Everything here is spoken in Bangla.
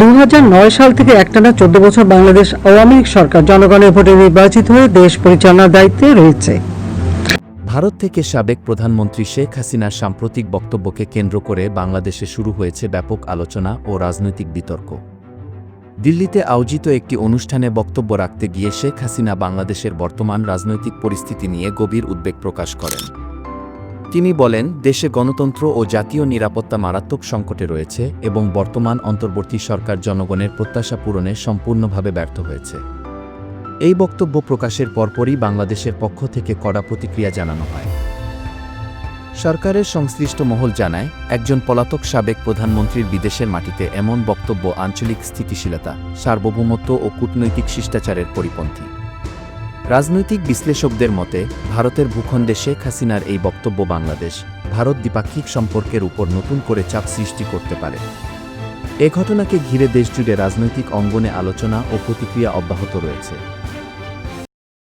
দু হাজার নয় সাল থেকে একটানা চোদ্দ বছর বাংলাদেশ আওয়ামী লীগ সরকার জনগণের ভোটে নির্বাচিত হয়ে দেশ পরিচালনার দায়িত্বে রয়েছে। ভারত থেকে সাবেক প্রধানমন্ত্রী শেখ হাসিনার সাম্প্রতিক বক্তব্যকে কেন্দ্র করে বাংলাদেশে শুরু হয়েছে ব্যাপক আলোচনা ও রাজনৈতিক বিতর্ক। দিল্লিতে আয়োজিত একটি অনুষ্ঠানে বক্তব্য রাখতে গিয়ে শেখ হাসিনা বাংলাদেশের বর্তমান রাজনৈতিক পরিস্থিতি নিয়ে গভীর উদ্বেগ প্রকাশ করেন। তিনি বলেন, দেশে গণতন্ত্র ও জাতীয় নিরাপত্তা মারাত্মক সংকটে রয়েছে এবং বর্তমান অন্তর্বর্তী সরকার জনগণের প্রত্যাশা পূরণে সম্পূর্ণভাবে ব্যর্থ হয়েছে। এই বক্তব্য প্রকাশের পরপরই বাংলাদেশের পক্ষ থেকে কড়া প্রতিক্রিয়া জানানো হয়। সরকারের সংশ্লিষ্ট মহল জানায়, একজন পলাতক সাবেক প্রধানমন্ত্রীর বিদেশের মাটিতে এমন বক্তব্য আঞ্চলিক স্থিতিশীলতা, সার্বভৌমত্ব ও কূটনৈতিক শিষ্টাচারের পরিপন্থী। রাজনৈতিক বিশ্লেষকদের মতে, ভারতের ভূখণ্ডে শেখ হাসিনার এই বক্তব্য বাংলাদেশ, ভারত দ্বিপাক্ষিক সম্পর্কের উপর নতুন করে চাপ সৃষ্টি করতে পারে। এ ঘটনাকে ঘিরে দেশজুড়ে রাজনৈতিক অঙ্গনে আলোচনা ও প্রতিক্রিয়া অব্যাহত রয়েছে।